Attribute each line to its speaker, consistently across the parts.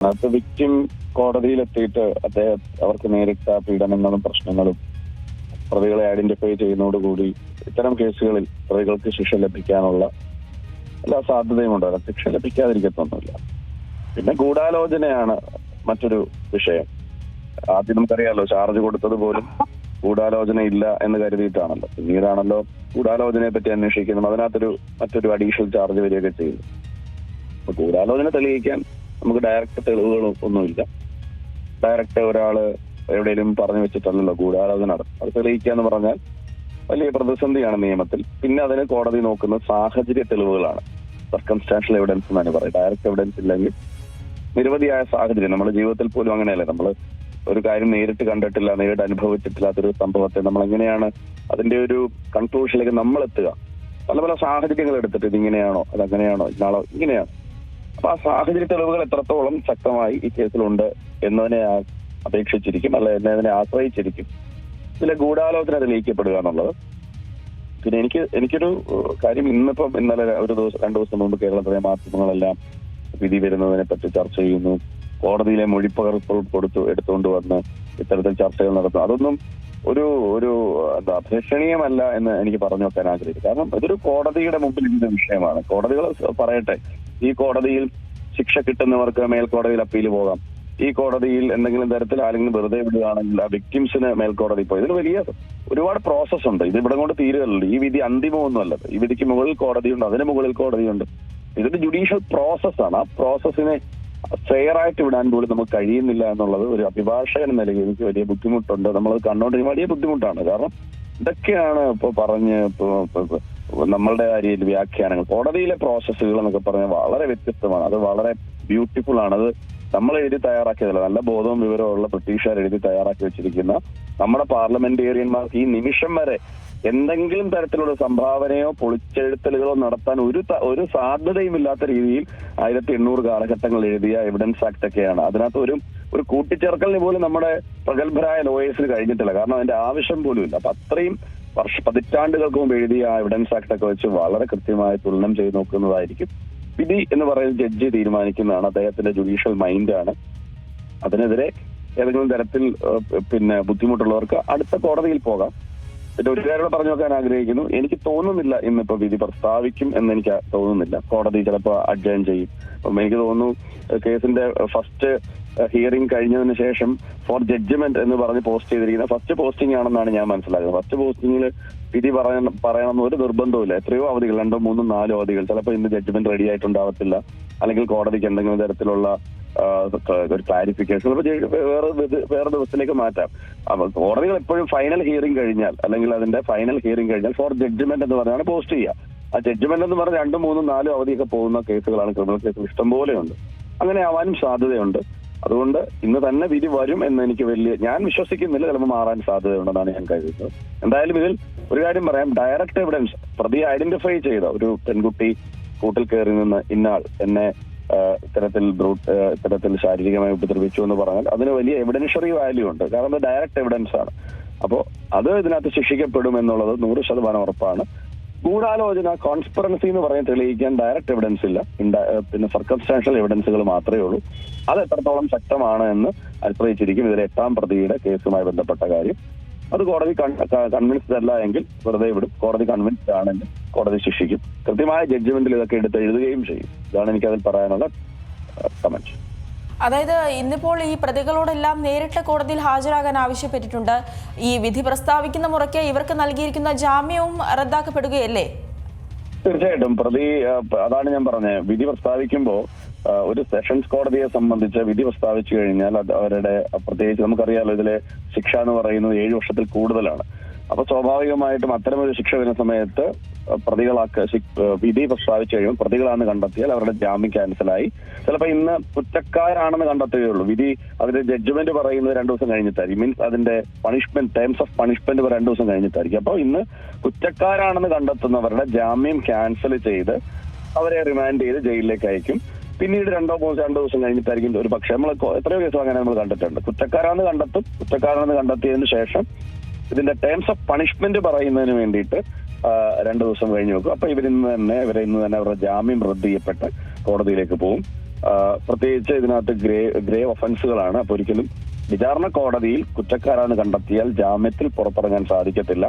Speaker 1: അത് വിക്ടിം കോടതിയിലെത്തിയിട്ട് അദ്ദേഹം അവർക്ക് നേരിട്ട പീഡനങ്ങളും പ്രശ്നങ്ങളും പ്രതികളെ ഐഡന്റിഫൈ ചെയ്യുന്നതോടുകൂടി ഇത്തരം കേസുകളിൽ പ്രതികൾക്ക് ശിക്ഷ ലഭിക്കാനുള്ള എല്ലാ സാധ്യതയുമുണ്ട് അത് ശിക്ഷ ലഭിക്കാതിരിക്കത്തൊന്നുമില്ല. പിന്നെ ഗൂഢാലോചനയാണ് മറ്റൊരു വിഷയം. ആദ്യം നമുക്കറിയാമല്ലോ ചാർജ് കൊടുത്തത് പോലും ഗൂഢാലോചന ഇല്ല എന്ന് കരുതിയിട്ടാണല്ലോ. പിന്നീടാണല്ലോ ഗൂഢാലോചനയെ പറ്റി അന്വേഷിക്കുന്നത് അതിനകത്തൊരു മറ്റൊരു അഡീഷണൽ ചാർജ് വരികയൊക്കെ ചെയ്യുന്നു ഗൂഢാലോചന തെളിയിക്കാൻ നമുക്ക് ഡയറക്റ്റ് തെളിവുകളും ഒന്നുമില്ല. ഡയറക്റ്റ് ഒരാൾ എവിടെയെങ്കിലും പറഞ്ഞു വെച്ചിട്ടല്ലല്ലോ ഗൂഢാലോചന നടത്തും. അത് തെളിയിക്കുക എന്ന് പറഞ്ഞാൽ വലിയ പ്രതിസന്ധിയാണ് നിയമത്തിൽ. പിന്നെ അതിന് കോടതി നോക്കുന്ന സാഹചര്യ തെളിവുകളാണ്. സർക്കംസ്റ്റാൻഷ്യൽ എവിഡൻസ് എന്നാണ് പറയുന്നത് ഡയറക്റ്റ് എവിഡൻസ് ഇല്ലെങ്കിൽ നിരവധിയായ സാഹചര്യം. നമ്മുടെ ജീവിതത്തിൽ പോലും അങ്ങനെയല്ലേ. നമ്മൾ ഒരു കാര്യം നേരിട്ട് കണ്ടിട്ടില്ല നേരിട്ട് അനുഭവിച്ചിട്ടില്ലാത്തൊരു സംഭവത്തെ നമ്മൾ എങ്ങനെയാണ് അതിന്റെ ഒരു കൺക്ലൂഷനിലേക്ക് നമ്മൾ എത്തുക പല പല സാഹചര്യങ്ങൾ എടുത്തിട്ട് ഇത് ഇങ്ങനെയാണോ അത് അങ്ങനെയാണോ ഇന്നാളോ ഇങ്ങനെയാണ്? അപ്പൊ ആ സാഹചര്യ തെളിവുകൾ എത്രത്തോളം ശക്തമായി ഈ കേസിലുണ്ട് എന്നതിനെ അപേക്ഷിച്ചിരിക്കും അല്ല എന്നതിനെ ആശ്രയിച്ചിരിക്കും. ഇതിലെ ഗൂഢാലോചന തെളിയിക്കപ്പെടുക എന്നുള്ളത്. പിന്നെ എനിക്ക് എനിക്കൊരു കാര്യം ഇന്നിപ്പം ഇന്നലെ ഒരു ദിവസം രണ്ടു ദിവസം മുമ്പ് കേരളത്തിലെ മാധ്യമങ്ങളെല്ലാം വിധി വരുന്നതിനെ പറ്റി ചർച്ച ചെയ്യുന്നു. കോടതിയിലെ മൊഴിപ്പകർപ്പ് കൊടുത്തു എടുത്തുകൊണ്ട് വന്ന് ഇത്തരത്തിൽ ചർച്ചകൾ നടത്തും അതൊന്നും ഒരു ഒരു എന്താ അഭിലഷണീയമല്ല എന്ന് എനിക്ക് പറഞ്ഞു വെക്കാൻ ആഗ്രഹിക്കും കാരണം ഇതൊരു കോടതിയുടെ മുമ്പിൽ ഇരിക്കുന്ന വിഷയമാണ്. കോടതികൾ പറയട്ടെ ഈ കോടതിയിൽ ശിക്ഷ കിട്ടുന്നവർക്ക് മേൽക്കോടതിയിൽ അപ്പീൽ പോകാം. ഈ കോടതിയിൽ എന്തെങ്കിലും തരത്തിൽ ആരെങ്കിലും വെറുതെ വിടുകയാണെങ്കിൽ ആ വിക്ടിംസിന് മേൽക്കോടതി പോയി. ഇതിന് വലിയ ഒരുപാട് പ്രോസസ് ഉണ്ട്. ഇത് ഇവിടെ കൊണ്ട് തീരുകയല്ലോ ഈ വിധി അന്തിമമൊന്നുമല്ല ഈ വിധിക്ക് മുകളിൽ കോടതിയുണ്ട് അതിന് മുകളിൽ കോടതിയുണ്ട്. ഇതൊരു ജുഡീഷ്യൽ പ്രോസസ്സാണ് ആ പ്രോസസ്സിനെ ഫെയർ ആയിട്ട് വിടാൻ പോലും നമുക്ക് കഴിയുന്നില്ല എന്നുള്ളത് ഒരു അഭിഭാഷകൻ നിലയിൽ എനിക്ക് വലിയ ബുദ്ധിമുട്ടുണ്ട്. നമ്മൾ കണ്ടോണ്ടിരിക്കുമ്പോൾ വലിയ ബുദ്ധിമുട്ടാണ്. കാരണം ഇതൊക്കെയാണ് ഇപ്പൊ പറഞ്ഞ് നമ്മളുടെ രീതിയിൽ വ്യാഖ്യാനങ്ങൾ കോടതിയിലെ പ്രോസസ്സുകൾ എന്നൊക്കെ പറഞ്ഞാൽ വളരെ വ്യത്യസ്തമാണ്. അത് വളരെ ബ്യൂട്ടിഫുൾ ആണ്. അത് നമ്മൾ എഴുതി തയ്യാറാക്കിയതല്ല നല്ല ബോധവും വിവരവും ഉള്ള ബ്രിട്ടീഷുകാർ എഴുതി തയ്യാറാക്കി വെച്ചിരിക്കുന്ന നമ്മുടെ പാർലമെന്റേറിയന്മാർക്ക് ഈ നിമിഷം വരെ എന്തെങ്കിലും തരത്തിലുള്ള സംഭാവനയോ പൊളിച്ചെഴുത്തലുകളോ നടത്താൻ ഒരു ഒരു സാധ്യതയും ഇല്ലാത്ത രീതിയിൽ ആയിരത്തി എണ്ണൂറ് കാലഘട്ടങ്ങൾ എഴുതിയ എവിഡൻസ് ആക്ട് ഒക്കെയാണ്. അതിനകത്ത് ഒരു ഒരു കൂട്ടിച്ചേർക്കലിന് പോലും നമ്മുടെ പ്രഗത്ഭരായ ലോയേഴ്സിന് കഴിഞ്ഞിട്ടില്ല. കാരണം അതിന്റെ ആവശ്യം പോലും ഇല്ല. അപ്പൊ അത്രയും വർഷ പതിറ്റാണ്ടുകൾക്ക് മുമ്പ് എഴുതിയ ആ എവിഡൻസ് ആക്ട് ഒക്കെ വെച്ച് വളരെ കൃത്യമായി തുലനം ചെയ്ത് നോക്കുന്നതായിരിക്കും. വിധി എന്ന് പറയുന്ന ജഡ്ജി തീരുമാനിക്കുന്നതാണ് അദ്ദേഹത്തിന്റെ ജുഡീഷ്യൽ മൈൻഡാണ് അതിനെതിരെ ഏതെങ്കിലും തരത്തിൽ പിന്നെ ബുദ്ധിമുട്ടുള്ളവർക്ക് അടുത്ത കോടതിയിൽ പോകാം. പിന്നെ ഒരു കാര്യം പറഞ്ഞു നോക്കാൻ ആഗ്രഹിക്കുന്നു. എനിക്ക് തോന്നുന്നില്ല ഇന്നിപ്പോ വിധി പ്രസ്താവിക്കും എന്ന് എനിക്ക് തോന്നുന്നില്ല. കോടതി ചിലപ്പോൾ അഡ്ജൈൻ ചെയ്യും. അപ്പം എനിക്ക് തോന്നുന്നു കേസിന്റെ ഫസ്റ്റ് ഹിയറിംഗ് കഴിഞ്ഞതിന് ശേഷം ഫോർ ജഡ്ജ്മെന്റ് എന്ന് പറഞ്ഞ് പോസ്റ്റ് ചെയ്തിരിക്കുന്ന ഫസ്റ്റ് പോസ്റ്റിംഗ് ആണെന്നാണ് ഞാൻ മനസ്സിലാക്കുന്നത്. ഫസ്റ്റ് പോസ്റ്റിംഗിൽ വിധി പറയണം പറയണമെന്ന് ഒരു നിർബന്ധവുമില്ല. എത്രയോ അവധികൾ രണ്ടോ മൂന്നോ നാലോ അവധികൾ. ചിലപ്പോൾ ഇന്ന് ജഡ്ജ്മെന്റ് റെഡി ആയിട്ടുണ്ടാവത്തില്ല. അല്ലെങ്കിൽ കോടതിക്ക് എന്തെങ്കിലും തരത്തിലുള്ള ഒരു ക്ലാരിഫിക്കേഷൻ വേറെ വേറെ ദിവസത്തിലേക്ക് മാറ്റാം. അപ്പൊ കോടതികൾ എപ്പോഴും ഫൈനൽ ഹിയറിംഗ് കഴിഞ്ഞാൽ അല്ലെങ്കിൽ അതിന്റെ ഫൈനൽ ഹിയറിംഗ് കഴിഞ്ഞാൽ ഫോർ ജഡ്ജ്മെന്റ് എന്ന് പറഞ്ഞാണ് പോസ്റ്റ് ചെയ്യുക. ആ ജഡ്ജ്മെന്റ് എന്ന് പറഞ്ഞ രണ്ടും മൂന്നും നാലും അവധിയൊക്കെ പോകുന്ന കേസുകളാണ് ക്രിമിനൽ കേസുകൾ ഇഷ്ടംപോലെയുണ്ട്. അങ്ങനെ ആവാനും സാധ്യതയുണ്ട്. അതുകൊണ്ട് ഇന്ന് തന്നെ വിധി വരും എന്ന് എനിക്ക് വലിയ ഞാൻ വിശ്വസിക്കുന്നില്ല ചിലപ്പോൾ മാറാൻ സാധ്യതയുണ്ടെന്നാണ് ഞാൻ കരുതുന്നത്. എന്തായാലും ഇതിൽ ഒരു കാര്യം പറയാം. ഡയറക്റ്റ് എവിഡൻസ് പ്രതി ഐഡന്റിഫൈ ചെയ്ത ഒരു പെൺകുട്ടി കൂട്ടിൽ കയറി നിന്ന് ഇന്നാൾ എന്നെ ഇത്തരത്തിൽ ഇത്തരത്തിൽ ശാരീരികമായി ഉപദ്രവിച്ചു എന്ന് പറഞ്ഞാൽ അതിന് വലിയ എവിഡൻഷ്യറി വാല്യൂ ഉണ്ട്. കാരണം ഡയറക്റ്റ് എവിഡൻസ് ആണ്. അപ്പോൾ അത് ഇതിനകത്ത് ശിക്ഷിക്കപ്പെടും എന്നുള്ളത് നൂറ് ശതമാനം ഉറപ്പാണ്. ഗൂഢാലോചന കോൺസ്പിറൻസി എന്ന് പറയാൻ തെളിയിക്കാൻ ഡയറക്റ്റ് എവിഡൻസ് ഇല്ല. പിന്നെ സർക്കംസ്റ്റാൻഷ്യൽ എവിഡൻസുകൾ മാത്രമേ ഉള്ളൂ. അത് എത്രത്തോളം ശക്തമാണ് എന്ന് ആശ്രയിച്ചിരിക്കും ഇതിലെ എട്ടാം പ്രതിയുടെ കേസുമായി ബന്ധപ്പെട്ട കാര്യം. അത് കോടതി കൺവിൻസ്ഡ് അല്ല എങ്കിൽ വെറുതെ വിടും. കോടതി കൺവിൻസ്ഡ് ആണെങ്കിൽ കോടതി ശിക്ഷിക്കും. കൃത്യമായ ജഡ്ജ്മെന്റിൽ ഇതൊക്കെ എടുത്ത് എഴുതുകയും ചെയ്യും. ഇതാണ് എനിക്ക് അതിൽ പറയാനുള്ള കമന്റ്
Speaker 2: അതായത് ഇന്നിപ്പോൾ ഈ പ്രതികളോടെല്ലാം നേരിട്ട് കോടതിയിൽ ഹാജരാകാൻ ആവശ്യപ്പെട്ടിട്ടുണ്ട്. ഈ വിധി പ്രസ്താവിക്കുന്ന മുറയ്ക്ക് ഇവർക്ക് നൽകിയിരിക്കുന്ന ജാമ്യവും റദ്ദാക്കപ്പെടുകയല്ലേ?
Speaker 1: തീർച്ചയായിട്ടും. പ്രതി അതാണ് ഞാൻ പറഞ്ഞത്. വിധി പ്രസ്താവിക്കുമ്പോൾ ഒരു സെഷൻസ് കോടതിയെ സംബന്ധിച്ച് വിധി പ്രസ്താവിച്ചു കഴിഞ്ഞാൽ അത് അവരുടെ പ്രത്യേകിച്ച് നമുക്കറിയാലോ ഇതിലെ ശിക്ഷ എന്ന് പറയുന്നത് ഏഴു വർഷത്തിൽ കൂടുതലാണ്. അപ്പൊ സ്വാഭാവികമായിട്ടും അത്തരമൊരു ശിക്ഷ വരുന്ന സമയത്ത് പ്രതികളാക്ക് വിധി പ്രസ്താവിച്ചു കഴിയുമ്പോൾ പ്രതികളാണെന്ന് കണ്ടെത്തിയാൽ അവരുടെ ജാമ്യം ക്യാൻസലായി. ചിലപ്പോൾ ഇന്ന് കുറ്റക്കാരാണെന്ന് കണ്ടെത്തുകയുള്ളൂ വിധി അതിന്റെ ജഡ്ജ്മെന്റ് പറയുന്നത് രണ്ടു ദിവസം കഴിഞ്ഞിട്ടായിരിക്കും. മീൻസ് അതിന്റെ പണിഷ്മെന്റ് ടേംസ് ഓഫ് പണിഷ്മെന്റ് രണ്ടു ദിവസം കഴിഞ്ഞിട്ടായിരിക്കും. അപ്പോൾ ഇന്ന് കുറ്റക്കാരാണെന്ന് കണ്ടെത്തുന്നവരുടെ ജാമ്യം ക്യാൻസൽ ചെയ്ത് അവരെ റിമാൻഡ് ചെയ്ത് ജയിലിലേക്ക് അയക്കും. പിന്നീട് രണ്ടോ മൂന്നോ രണ്ടോ ദിവസം കഴിഞ്ഞിട്ടായിരിക്കും ഒരു പക്ഷേ നമ്മൾ എത്രയോ കേസും അങ്ങനെ നമ്മൾ കണ്ടിട്ടുണ്ട്. കുറ്റക്കാരാണെന്ന് കണ്ടെത്തും കുറ്റക്കാരാണെന്ന് കണ്ടെത്തിയതിനു ശേഷം ഇതിന്റെ ടേംസ് ഓഫ് പണിഷ്മെന്റ് പറയുന്നതിന് വേണ്ടിയിട്ട് രണ്ടു ദിവസം കഴിഞ്ഞ് വെക്കും. അപ്പൊ ഇവരിന്ന് തന്നെ ഇവരെ ഇന്ന് തന്നെ അവരുടെ ജാമ്യം റദ്ദ് ചെയ്യപ്പെട്ട് കോടതിയിലേക്ക് പോകും പ്രത്യേകിച്ച് ഇതിനകത്ത് ഗ്രേ ഗ്രേ ഒഫൻസുകളാണ്. അപ്പൊ ഒരിക്കലും വിചാരണ കോടതിയിൽ കുറ്റക്കാരാണ് കണ്ടെത്തിയാൽ ജാമ്യത്തിൽ പുറത്തിറങ്ങാൻ സാധിക്കത്തില്ല.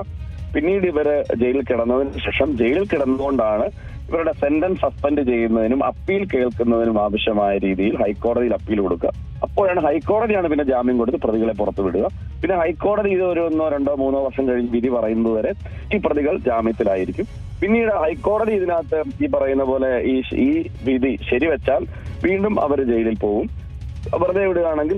Speaker 1: പിന്നീട് ഇവർ ജയിലിൽ കിടന്നതിന് ശേഷം ജയിലിൽ കിടന്നുകൊണ്ടാണ് ഇവരുടെ സെന്റൻസ് സസ്പെൻഡ് ചെയ്യുന്നതിനും അപ്പീൽ കേൾക്കുന്നതിനും ആവശ്യമായ രീതിയിൽ ഹൈക്കോടതിയിൽ അപ്പീൽ കൊടുക്കുക. അപ്പോഴാണ് ഹൈക്കോടതിയാണ് പിന്നെ ജാമ്യം കൊടുത്ത് പ്രതികളെ പുറത്തുവിടുക പിന്നെ ഹൈക്കോടതി ഇത് ഒരു ഒന്നോ രണ്ടോ മൂന്നോ വർഷം കഴിഞ്ഞ് വിധി പറയുന്നത് വരെ ഈ പ്രതികൾ ജാമ്യത്തിലായിരിക്കും. പിന്നീട് ഹൈക്കോടതി ഇതിനകത്ത് ഈ പറയുന്ന പോലെ ഈ ഈ വിധി ശരിവെച്ചാൽ വീണ്ടും അവർ ജയിലിൽ പോകും വെറുതെ വിടുകയാണെങ്കിൽ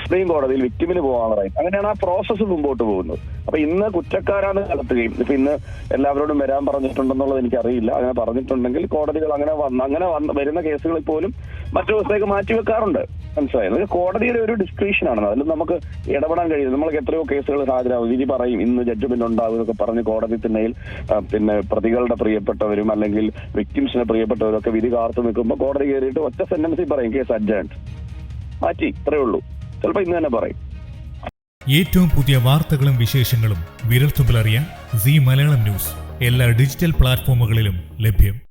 Speaker 1: സുപ്രീം കോടതിയിൽ വിക്ടിമിന് പോകാനുള്ള റൈറ്റ് അങ്ങനെയാണ് ആ പ്രോസസ്സ് മുമ്പോട്ട് പോകുന്നത്. അപ്പൊ ഇന്ന് കുറ്റക്കാരാണ് നടത്തുകയും ഇപ്പൊ ഇന്ന് എല്ലാവരോടും വരാൻ പറഞ്ഞിട്ടുണ്ടെന്നുള്ളത് എനിക്കറിയില്ല. അങ്ങനെ പറഞ്ഞിട്ടുണ്ടെങ്കിൽ കോടതികൾ അങ്ങനെ വന്ന് അങ്ങനെ വന്ന് വരുന്ന കേസുകളിൽ പോലും മറ്റു ദിവസത്തേക്ക് മാറ്റിവെക്കാറുണ്ട് മനസ്സിലായത് കോടതിയുടെ ഒരു ഡിസ്ക്രിപ്ഷൻ ആണ്. അതിൽ നമുക്ക് ഇടപെടാൻ കഴിയും നമ്മൾക്ക് എത്രയോ കേസുകൾ ഹാജരാകും വിധി പറയും ഇന്ന് ജഡ്ജ്മെന്റ് ഉണ്ടാകും എന്നൊക്കെ പറഞ്ഞ് കോടതി തന്നെയിൽ പിന്നെ പ്രതികളുടെ പ്രിയപ്പെട്ടവരും അല്ലെങ്കിൽ വിക്ടിംസിനെ പ്രിയപ്പെട്ടവരും ഒക്കെ വിധി കാർത്തു നിൽക്കുമ്പോൾ കോടതി കയറിയിട്ട് ഒറ്റ സെന്റൻസിൽ പറയും കേസ് അഡ്ജേൺഡ് മാറ്റി ഇത്രേ ഉള്ളൂ. ചിലപ്പോ ഇന്ന് തന്നെ പറയും.
Speaker 3: ഏറ്റവും പുതിയ വാർത്തകളും വിശേഷങ്ങളും വിരൽത്തുമ്പിലറിയാൻ സി മലയാളം ന്യൂസ്. എല്ലാ ഡിജിറ്റൽ പ്ലാറ്റ്ഫോമുകളിലും ലഭ്യം.